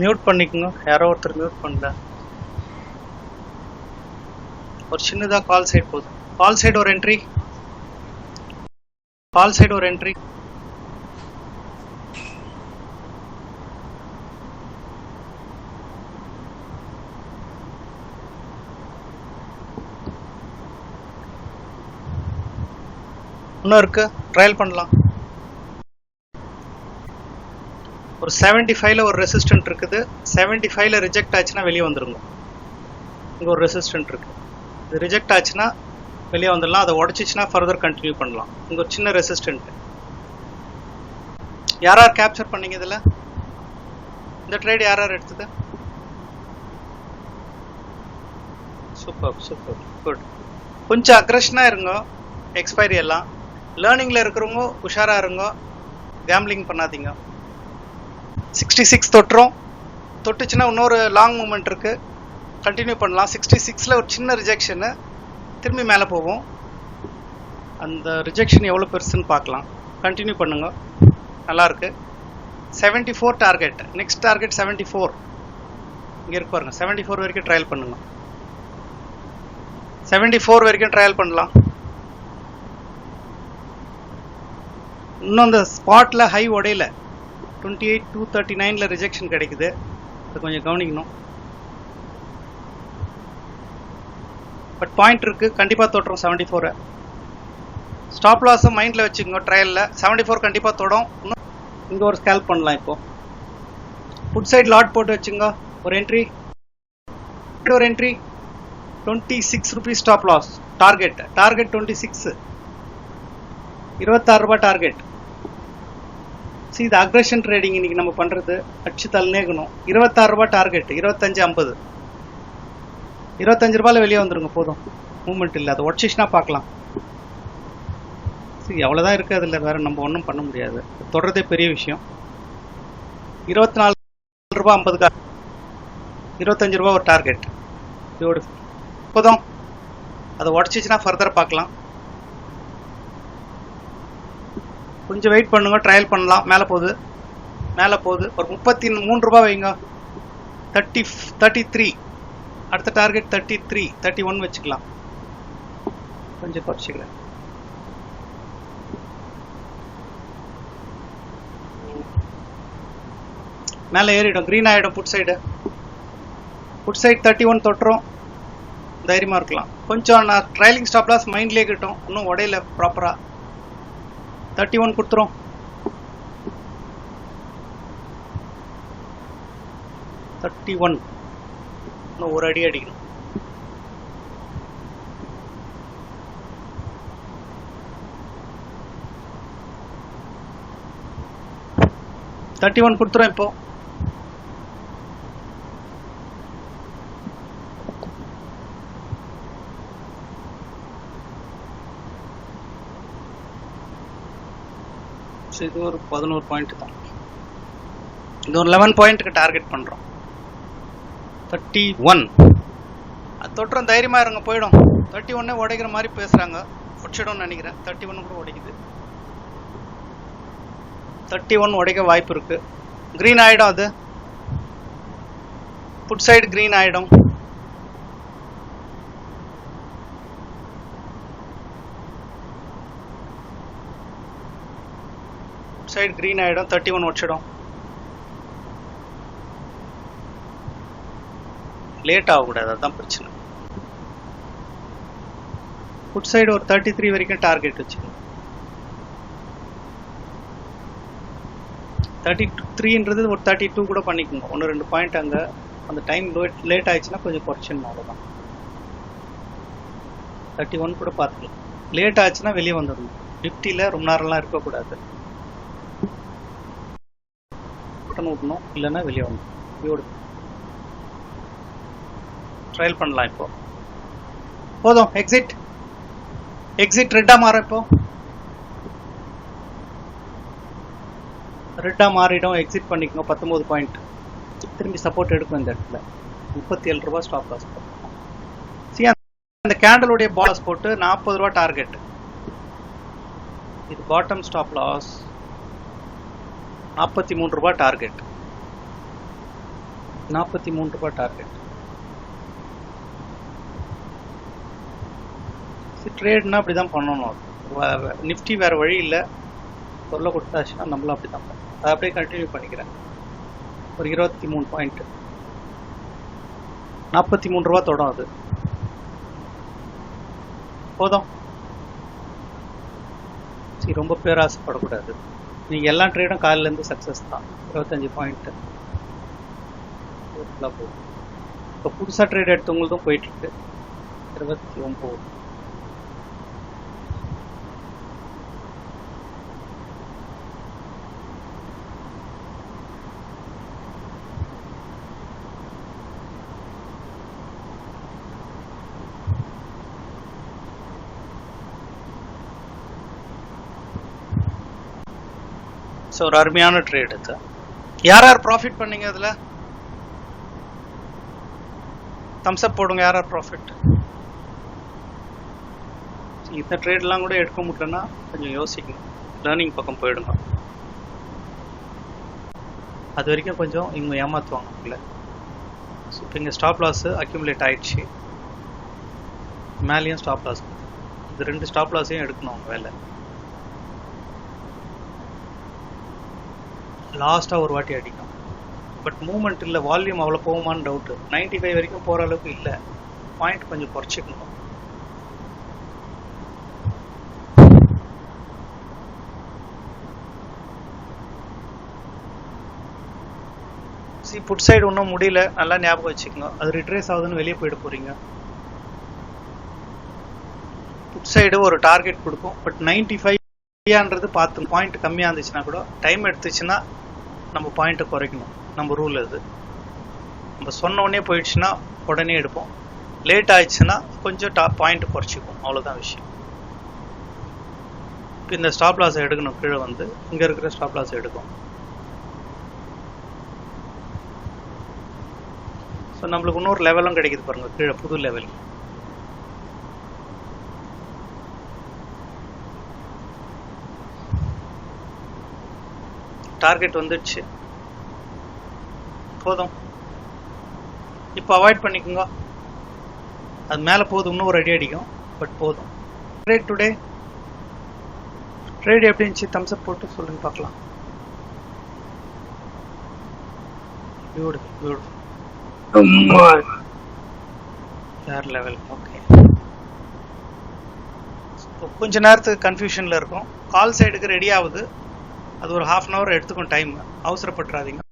Mute பண்ணிக்கோங்க. யாரோ ஒருத்தர் மியூட் பண்ணல. ஒரு சின்னதா கால் சைட் போகுது கால் சைடு ஒரு என்ட்ரி கால் சைடு ஒரு என்ட்ரி இன்னும் இருக்கு. ட்ரையல் பண்ணலாம். ஒரு 75 ஃபைவ்ல ஒரு ரெசிஸ்டன்ட் இருக்குது. 75 ஃபைவ்ல ரிஜெக்ட் ஆச்சுன்னா வெளியே வந்துருங்க. இங்கே ஒரு ரெசிஸ்டன்ட் இருக்கு. இது ரிஜெக்ட் ஆச்சுன்னா வெளியே வந்துடலாம். அதை உடச்சிச்சுன்னா ஃபர்தர் கண்டினியூ பண்ணலாம். இங்கே ஒரு சின்ன ரெசிஸ்டன்ட் யார் யார் கேப்சர் பண்ணீங்க இதில்? இந்த ட்ரேட் யார் யார் எடுத்தது? சூப்பர் சூப்பர் குட் கொஞ்சம் அக்ரஷனாக இருங்க. எக்ஸ்பைரி எல்லாம். லேர்னிங்கில் இருக்கிறவங்க உஷாராக இருங்க. கேம்லிங் பண்ணாதீங்க. சிக்ஸ்டி சிக்ஸ் தொட்டுரும். தொட்டுச்சுன்னா இன்னொரு லாங் மூமெண்ட் இருக்குது கண்டினியூ பண்ணலாம். சிக்ஸ்டி சிக்ஸில் ஒரு சின்ன ரிஜெக்ஷனு திரும்பி மேலே போவோம். அந்த ரிஜெக்ஷன் எவ்வளோ பெருசுன்னு பார்க்கலாம். கண்டினியூ பண்ணுங்க. நல்லா seventy four target next target seventy four இங்கே இருக்கு பாருங்க. செவன்ட்டி ஃபோர் வரைக்கும் ட்ரையல் பண்ணுங்க. செவன்ட்டி ஃபோர் வரைக்கும் ட்ரையல் பண்ணலாம். இன்னும் அந்த ஸ்பாட்டில் ஹை உடையில. டுவெண்ட்டி எயிட் டூ தேர்ட்டி நைனில் ரிஜெக்ஷன் கிடைக்குது. அதை கொஞ்சம் கவனிக்கணும். பட் பாயிண்ட் இருக்குது கண்டிப்பாக தொட்டுரும் செவன்டி ஃபோரை ஸ்டாப் லாஸும் மைண்டில் வச்சுக்கோங்க ட்ரையலில் செவன்டி ஃபோர் கண்டிப்பாக தொடும். இன்னும் இங்கே ஒரு ஸ்கேல்ப் பண்ணலாம் இப்போது ஃபுட் சைட் லாட் போட்டு வச்சுங்க ஒரு என்ட்ரி ஒரு entry twenty six rupees stop loss target target twenty six இருபத்தாறு ரூபாய் டார்கெட் ஸோ இது அக்ரஷன் ட்ரேடிங் இன்னைக்கு நம்ம பண்ணுறது அடிச்சு தள்ளினேக்கணும் இருபத்தாறு ரூபா டார்கெட் இருபத்தஞ்சு ஐம்பது. இருபத்தஞ்சு ரூபாயில் வெளியே வந்துருங்க போதும். மூமெண்ட் இல்லை அதை உடச்சிச்சுனா பார்க்கலாம். சரி எவ்வளோதான் இருக்குது அதில் வேற நம்ம ஒன்றும் பண்ண முடியாது. தொடர்றதே பெரிய விஷயம். இருபத்தி நாலு ரூபா ஐம்பது கா இருபத்தஞ்சு ரூபா ஒரு டார்கெட் பியூட்டிஃபுல் போதும். அதை உடச்சிச்சுன்னா ஃபர்தர் பார்க்கலாம். கொஞ்சம் வெயிட் பண்ணுங்க ட்ரையல் பண்ணலாம். மேலே போகுது. மேலே போகுது. ஒரு முப்பத்தி மூணு ரூபாய் வைங்க. தேர்ட்டி தேர்ட்டி த்ரீ அடுத்த target thirty three thirty one வச்சுக்கலாம். கொஞ்சம் குறைச்சிக்கலாம் மேலே ஏறிடும். க்ரீன் ஆகிடும் put side put side thirty one தொட்டுரும். தைரியமாக இருக்கலாம். கொஞ்சம் நான் ட்ரையலிங் ஸ்டாப்லாஸ் மைண்ட்லேயே கிட்டும் இன்னும் உடையில ப்ராப்பராக தேர்ட்டி ஒன் கொடுத்துரும். தேர்ட்டி ஒன் இன்னும் ஒரு அடி அடிக்கணும். தேர்ட்டி ஒன் கொடுத்துரும் இப்போ. ஸோ இது ஒரு பதினோரு பாயிண்ட் தான். இது ஒரு லெவன் பாயிண்ட்டுக்கு டார்கெட் பண்ணுறோம் தேர்ட்டி ஒன் அது தொட்டுறோம் தைரியமாக இருங்க போயிடும். தேர்ட்டி ஒன்னே உடைக்கிற மாதிரி பேசுகிறாங்க உடச்சிடும்னு நினைக்கிறேன். தேர்ட்டி ஒன்று கூட உடைக்குது. தேர்ட்டி ஒன் உடைக்க வாய்ப்பு இருக்குது க்ரீன் ஆகிடும் அது. புட் சைடு க்ரீன் ஆகிடும் சைடு க்ரீன் ஆகிடும் தேர்ட்டி ஒன் வச்சிடும் லேட் ஆகக்கூடாது அதுதான் பிரச்சனை. ஃபுட் சைடு ஒரு தேர்ட்டி த்ரீ வரைக்கும் டார்கெட் வச்சுக்கணும். தேர்ட்டி த்ரீன்றது ஒரு தேர்ட்டி டூ கூட பண்ணிக்கோங்க. ஒன்று ரெண்டு பாயிண்ட் அங்கே. அந்த டைம் லேட் ஆயிடுச்சுன்னா கொஞ்சம் குறைச்சிடணும் அவ்வளோதான் தேர்ட்டி ஒன் கூட பார்த்துக்கலாம். லேட் ஆச்சுன்னா வெளியே வந்துடணும். நிஃப்டியில் ரொம்ப நேரம்லாம் இருக்கக்கூடாது. பட்டன் விடணும். இல்லைன்னா வெளியே வரணும் வியோடு ட்ரையல் பண்ணலாம் இப்போ. போதும். எக்ஸிட் எக்ஸிட் ரெட்டா மாற இப்போ. ரெட்டா மாறிடும். எக்ஸிட் பண்ணிக்கோங்க. பத்தொன்பது பாயிண்ட் திரும்பி சப்போர்ட் எடுக்கும் இந்த இடத்துல. முப்பத்தி ஏழு ரூபாய் ஸ்டாப் லாஸ் சி அந்த கேண்டலுடைய பாலஸ் போட்டு நாற்பது ரூபா டார்கெட் இது பாட்டம் ஸ்டாப் லாஸ் நாற்பத்தி மூன்று ரூபாய் டார்கெட். நாற்பத்தி மூணு ரூபாய் டார்கெட். ட்ரேட்னா அப்படி தான் பண்ணணும் நிஃப்டி வேறு வழி இல்லை. பொருளை கொடுத்தாச்சுன்னா நம்மளும் அப்படி தான் பண்ணணும். அதை அப்படியே கண்டினியூ பண்ணிக்கிறேன். ஒரு இருபத்தி மூணு பாயிண்ட் நாற்பத்தி மூணு ரூபா தொடும் அது. போதும். சரி ரொம்ப பேராசைப்படக்கூடாது நீங்கள் எல்லா ட்ரேடும் காலிலேருந்து சக்ஸஸ் தான். இருபத்தஞ்சி பாயிண்ட்டு போகும். இப்போ புதுசாக ட்ரேட் எடுத்தவங்களுக்கும் போயிட்டுருக்கு இருபத்தி ஒம்பது ஸோ ஒரு அருமையான ட்ரேட் இது. யார் யார் ப்ராஃபிட் பண்ணீங்க அதில்? தம்ஸ்அப் போடுங்க யார் யார் ப்ராஃபிட் இந்த ட்ரேட்லாம் கூட எடுக்க முடியலன்னா கொஞ்சம் யோசிக்கணும் லேர்னிங் பக்கம் போயிடுங்க. அது வரைக்கும் கொஞ்சம் இவங்க ஏமாற்றுவாங்க உங்களை ஸோ இப்போ இங்கே ஸ்டாப் லாஸு அக்யூமுலேட் ஆயிடுச்சு. மேலேயும் ஸ்டாப் லாஸ் இது ரெண்டு ஸ்டாப் லாஸையும் எடுக்கணும் அவங்க வேலை. லாஸ்ட்டாக ஒரு வாட்டி அடிக்கும். பட் மூமெண்ட் இல்லை வால்யூம் அவ்வளோ போகுமான்னு டவுட்டு நைன்டி ஃபைவ் வரைக்கும் போகிற அளவுக்கு இல்லை. பாயிண்ட் கொஞ்சம் குறைச்சிக்கணும். சி புட் சைடு ஒன்றும் முடியல. நல்லா ஞாபகம் வச்சுக்கோங்க அது ரிட்ரேஸ் ஆகுதுன்னு வெளியே போயிட போகிறீங்க புட் சைடு ஒரு டார்கெட் கொடுக்கும். பட் நைன்டி ஃபைவ் ஃப்ரீயான்றது பார்த்து பாயிண்ட் கம்மியாக இருந்துச்சுன்னா கூட டைம் எடுத்துச்சுன்னா நம்ம பாயிண்ட்டை குறைக்கணும். நம்ம ரூல் அது. நம்ம சொன்ன உடனே போயிடுச்சுன்னா உடனே எடுப்போம். லேட் ஆயிடுச்சுன்னா கொஞ்சம் டா பாயிண்ட் குறைச்சிக்கும் அவ்வளோதான் விஷயம். இப்போ இந்த ஸ்டாப் லாஸ் எடுக்கணும். கீழே வந்து இங்கே இருக்கிற ஸ்டாப் லாஸ் எடுக்கும் ஸோ நம்மளுக்கு இன்னொரு லெவலும் கிடைக்குது பாருங்க. கீழே புது லெவல் டார்கெட் வந்துடுச்சு. போதும். இப்போ அவாய்ட் பண்ணிக்கோங்க. அது மேலே போதும் இன்னும் ஒரு அடி அடிக்கும் பட் போதும். ட்ரேட் டுடே ட்ரேட் எப்படி இருந்துச்சு? தம்ஸ்அப் போட்டு சொல்லுங்க பார்க்கலாம். பியூட்டிஃபுல் பியூட்டிஃபுல் லெவல் ஓகே கொஞ்ச நேரத்துக்கு கன்ஃபியூஷனில் இருக்கும். கால் சைடுக்கு ரெடி ஆகுது. அது ஒரு ஹாஃப் அன் ஹவர் எடுத்துக்கும் டைம் அவசரப்பட்டுறாதீங்க.